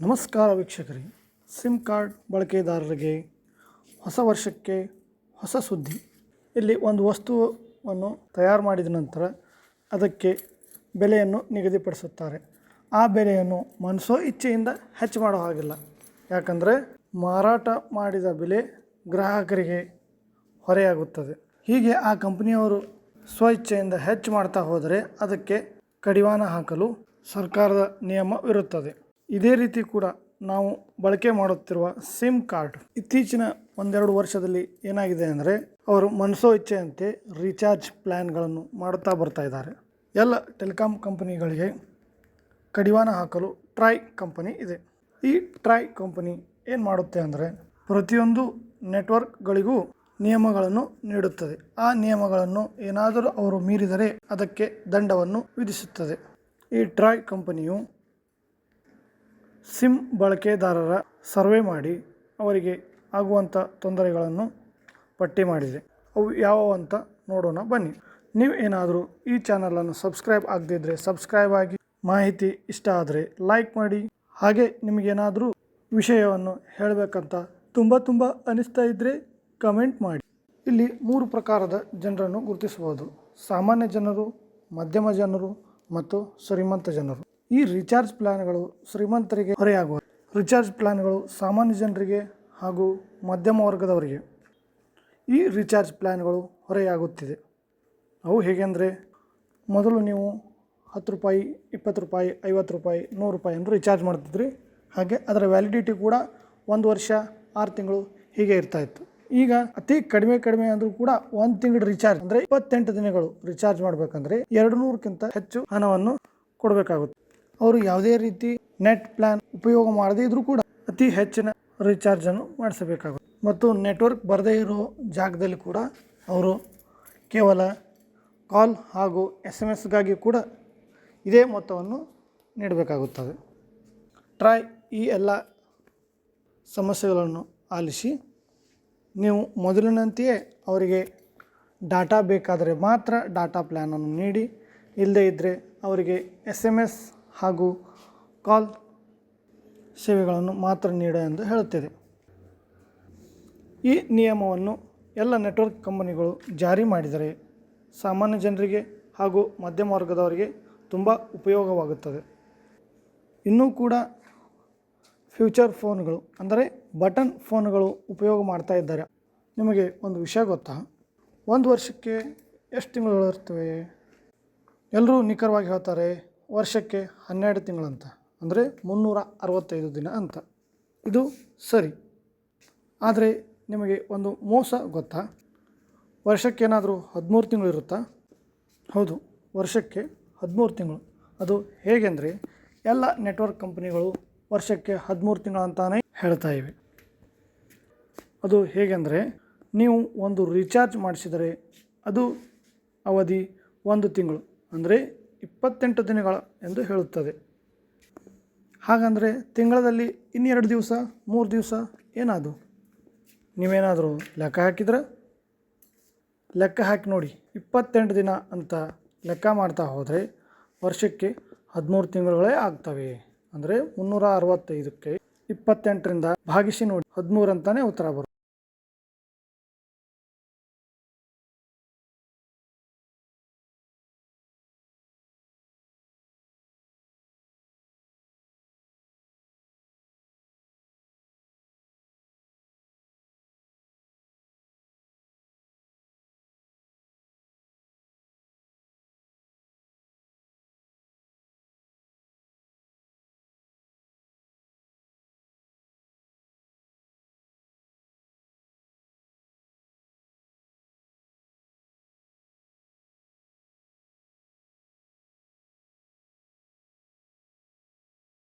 ನಮಸ್ಕಾರ ವೀಕ್ಷಕರಿಗೆ sim card ಬಳಕೆದಾರರಿಗೆ ಹೊಸ ವರ್ಷಕ್ಕೆ ಹೊಸ ಸುದ್ದಿ. ಇಲ್ಲಿ ಒಂದು ವಸ್ತುವನ್ನು ತಯಾರು ಮಾಡಿದ ನಂತರ ಅದಕ್ಕೆ ಬೆಲೆಯನ್ನು ನಿಗದಿಪಡಿಸುತ್ತಾರೆ. ಆ ಬೆಲೆಯನ್ನು ಮನಸೋ ಇಚ್ಛೆಯಿಂದ ಹೆಚ್ಚು ಮಾಡೋ ಹಾಗಿಲ್ಲ. ಯಾಕಂದರೆ ಮಾರಾಟ ಮಾಡಿದ ಬೆಲೆ ಗ್ರಾಹಕರಿಗೆ ಹೊರೆಯಾಗುತ್ತದೆ. ಹೀಗೆ ಆ ಕಂಪನಿಯವರು ಸ್ವಇಚ್ಛೆಯಿಂದ ಹೆಚ್ಚು ಮಾಡ್ತಾ ಹೋದರೆ ಅದಕ್ಕೆ ಕಡಿವಾಣ ಹಾಕಲು ಸರ್ಕಾರದ ನಿಯಮವಿರುತ್ತದೆ ಇದೇ ರೀತಿ ಕೂಡ ನಾವು ಬಳಕೆ ಮಾಡುತ್ತಿರುವ ಸಿಮ್ ಕಾರ್ಡ್ ಇತ್ತೀಚಿನ ಒಂದೆರಡು ವರ್ಷದಲ್ಲಿ ಏನಾಗಿದೆ ಅಂದರೆ ಅವರು ಮನಸೋ ಇಚ್ಛೆಯಂತೆ ರೀಚಾರ್ಜ್ ಪ್ಲ್ಯಾನ್ಗಳನ್ನು ಮಾಡುತ್ತಾ ಬರ್ತಾ ಇದ್ದಾರೆ. ಎಲ್ಲ ಟೆಲಿಕಾಂ ಕಂಪನಿಗಳಿಗೆ ಕಡಿವಾಣ ಹಾಕಲು ಟ್ರೈ ಕಂಪನಿ ಇದೆ. ಈ ಟ್ರೈ ಕಂಪನಿ ಏನು ಮಾಡುತ್ತೆ ಅಂದರೆ ಪ್ರತಿಯೊಂದು ನೆಟ್ವರ್ಕ್ಗಳಿಗೂ ನಿಯಮಗಳನ್ನು ನೀಡುತ್ತದೆ. ಆ ನಿಯಮಗಳನ್ನು ಏನಾದರೂ ಅವರು ಮೀರಿದರೆ ಅದಕ್ಕೆ ದಂಡವನ್ನು ವಿಧಿಸುತ್ತದೆ. ಈ ಟ್ರಾಯ್ ಕಂಪನಿಯು ಸಿಮ್ ಬಳಕೆದಾರರ ಸರ್ವೆ ಮಾಡಿ ಅವರಿಗೆ ಆಗುವಂಥ ತೊಂದರೆಗಳನ್ನು ಪಟ್ಟಿ ಮಾಡಿದೆ. ಅವು ಯಾವುವು ಅಂತ ನೋಡೋಣ, ಬನ್ನಿ. ನೀವು ಏನಾದರೂ ಈ ಚಾನಲನ್ನು ಸಬ್ಸ್ಕ್ರೈಬ್ ಆಗದಿದ್ದರೆ ಸಬ್ಸ್ಕ್ರೈಬ್ ಆಗಿ. ಮಾಹಿತಿ ಇಷ್ಟ ಆದರೆ ಲೈಕ್ ಮಾಡಿ. ಹಾಗೆ ನಿಮಗೇನಾದರೂ ವಿಷಯವನ್ನು ಹೇಳಬೇಕಂತ ತುಂಬ ತುಂಬ ಅನಿಸ್ತಾ ಇದ್ದರೆ ಕಮೆಂಟ್ ಮಾಡಿ. ಇಲ್ಲಿ ಮೂರು ಪ್ರಕಾರದ ಜನರನ್ನು ಗುರುತಿಸಬಹುದು. ಸಾಮಾನ್ಯ ಜನರು, ಮಧ್ಯಮ ಜನರು ಮತ್ತು ಶ್ರೀಮಂತ ಜನರು. ಈ ರಿಚಾರ್ಜ್ ಪ್ಲಾನ್ಗಳು ಶ್ರೀಮಂತರಿಗೆ ಹೊರೆಯಾಗುವ. ರಿಚಾರ್ಜ್ ಪ್ಲಾನ್ಗಳು ಸಾಮಾನ್ಯ ಜನರಿಗೆ ಹಾಗೂ ಮಧ್ಯಮ ವರ್ಗದವರಿಗೆ ಈ ರೀಚಾರ್ಜ್ ಪ್ಲ್ಯಾನ್ಗಳು ಹೊರೆಯಾಗುತ್ತಿದೆ. ಅವು ಹೇಗೆಂದರೆ ಮೊದಲು ನೀವು ಹತ್ತು ರೂಪಾಯಿ, ಇಪ್ಪತ್ತು ರೂಪಾಯಿ, ಐವತ್ತು ರೂಪಾಯಿ, ನೂರು ರೂಪಾಯಿ ಅಂದರೆ ರಿಚಾರ್ಜ್ ಮಾಡ್ತಿದ್ರಿ. ಹಾಗೆ ಅದರ ವ್ಯಾಲಿಡಿಟಿ ಕೂಡ ಒಂದು ವರ್ಷ, ಆರು ತಿಂಗಳು ಹೀಗೆ ಇರ್ತಾ ಇತ್ತು. ಈಗ ಅತಿ ಕಡಿಮೆ ಕಡಿಮೆ ಅಂದರೂ ಕೂಡ ಒಂದು ತಿಂಗಳು ರಿಚಾರ್ಜ್ ಅಂದರೆ ಇಪ್ಪತ್ತೆಂಟು ದಿನಗಳು ರಿಚಾರ್ಜ್ ಮಾಡಬೇಕಂದ್ರೆ ಎರಡು ನೂರಕ್ಕಿಂತ ಹೆಚ್ಚು ಹಣವನ್ನು ಕೊಡಬೇಕಾಗುತ್ತೆ. ಅವರು ಯಾವುದೇ ರೀತಿ ನೆಟ್ ಪ್ಲ್ಯಾನ್ ಉಪಯೋಗ ಮಾಡದೇ ಇದ್ದರೂ ಕೂಡ ಅತಿ ಹೆಚ್ಚಿನ ರೀಚಾರ್ಜನ್ನು ಮಾಡಿಸಬೇಕಾಗುತ್ತೆ. ಮತ್ತು ನೆಟ್ವರ್ಕ್ ಬರದೇ ಇರೋ ಜಾಗದಲ್ಲಿ ಕೂಡ ಅವರು ಕೇವಲ ಕಾಲ್ ಹಾಗೂ ಎಸ್ ಎಂ ಎಸ್ಗಾಗಿ ಕೂಡ ಇದೇ ಮೊತ್ತವನ್ನು ನೀಡಬೇಕಾಗುತ್ತದೆ. ಟ್ರೈ ಈ ಎಲ್ಲ ಸಮಸ್ಯೆಗಳನ್ನು ಆಲಿಸಿ. ನೀವು ಮೊದಲಿನಂತೆಯೇ ಅವರಿಗೆ ಡಾಟಾ ಬೇಕಾದರೆ ಮಾತ್ರ ಡಾಟಾ ಪ್ಲ್ಯಾನನ್ನು ನೀಡಿ. ಇಲ್ಲದೇ ಇದ್ದರೆ ಅವರಿಗೆ ಎಸ್ ಎಂ ಎಸ್ ಹಾಗೂ ಕಾಲ್ ಸೇವೆಗಳನ್ನು ಮಾತ್ರ ನೀಡ ಎಂದು ಹೇಳುತ್ತಿದೆ. ಈ ನಿಯಮವನ್ನು ಎಲ್ಲ ನೆಟ್ವರ್ಕ್ ಕಂಪನಿಗಳು ಜಾರಿ ಮಾಡಿದರೆ ಸಾಮಾನ್ಯ ಜನರಿಗೆ ಹಾಗೂ ಮಧ್ಯಮ ವರ್ಗದವರಿಗೆ ತುಂಬ ಉಪಯೋಗವಾಗುತ್ತದೆ. ಇನ್ನೂ ಕೂಡ ಫ್ಯೂಚರ್ ಫೋನ್ಗಳು ಅಂದರೆ ಬಟನ್ ಫೋನ್ಗಳು ಉಪಯೋಗ ಮಾಡ್ತಾ ಇದ್ದಾರೆ. ನಿಮಗೆ ಒಂದು ವಿಷಯ ಗೊತ್ತಾ? ಒಂದು ವರ್ಷಕ್ಕೆ ಎಷ್ಟು ತಿಂಗಳು ಇರ್ತವೆ ಎಲ್ಲರೂ ನಿಖರವಾಗಿ ಹೇಳ್ತಾರೆ ವರ್ಷಕ್ಕೆ ಹನ್ನೆರಡು ತಿಂಗಳಂತ, ಅಂದರೆ ಮುನ್ನೂರ ಅರವತ್ತೈದು ದಿನ ಅಂತ. ಇದು ಸರಿ. ಆದರೆ ನಿಮಗೆ ಒಂದು ಮೋಸ ಗೊತ್ತಾ? ವರ್ಷಕ್ಕೇನಾದರೂ ಹದಿಮೂರು ತಿಂಗಳು ಇರುತ್ತಾ? ಹೌದು, ವರ್ಷಕ್ಕೆ ಹದಿಮೂರು ತಿಂಗಳು. ಅದು ಹೇಗೆಂದರೆ, ಎಲ್ಲ ನೆಟ್ವರ್ಕ್ ಕಂಪ್ನಿಗಳು ವರ್ಷಕ್ಕೆ ಹದಿಮೂರು ತಿಂಗಳು ಅಂತಾನೆ ಹೇಳ್ತಾ ಇವೆ. ಅದು ಹೇಗೆಂದರೆ, ನೀವು ಒಂದು ರೀಚಾರ್ಜ್ ಮಾಡಿಸಿದರೆ ಅದು ಅವಧಿ ಒಂದು ತಿಂಗಳು, ಅಂದರೆ ಇಪ್ಪತ್ತೆಂಟು ದಿನಗಳ ಎಂದು ಹೇಳುತ್ತದೆ. ಹಾಗಂದರೆ ತಿಂಗಳಲ್ಲಿ ಇನ್ನೆರಡು ದಿವಸ, ಮೂರು ದಿವಸ ಏನಾದು ನೀವೇನಾದರೂ ಲೆಕ್ಕ ಹಾಕಿದ್ರೆ? ಲೆಕ್ಕ ಹಾಕಿ ನೋಡಿ, ಇಪ್ಪತ್ತೆಂಟು ದಿನ ಅಂತ ಲೆಕ್ಕ ಮಾಡ್ತಾ ಹೋದರೆ ವರ್ಷಕ್ಕೆ ಹದಿಮೂರು ತಿಂಗಳುಗಳೇ ಆಗ್ತವೆ. ಅಂದರೆ ಮುನ್ನೂರ ಅರವತ್ತೈದಕ್ಕೆ ಇಪ್ಪತ್ತೆಂಟರಿಂದ ಭಾಗಿಸಿ ನೋಡಿ, ಹದಿಮೂರು ಅಂತಲೇ ಉತ್ತರ ಬರುತ್ತೆ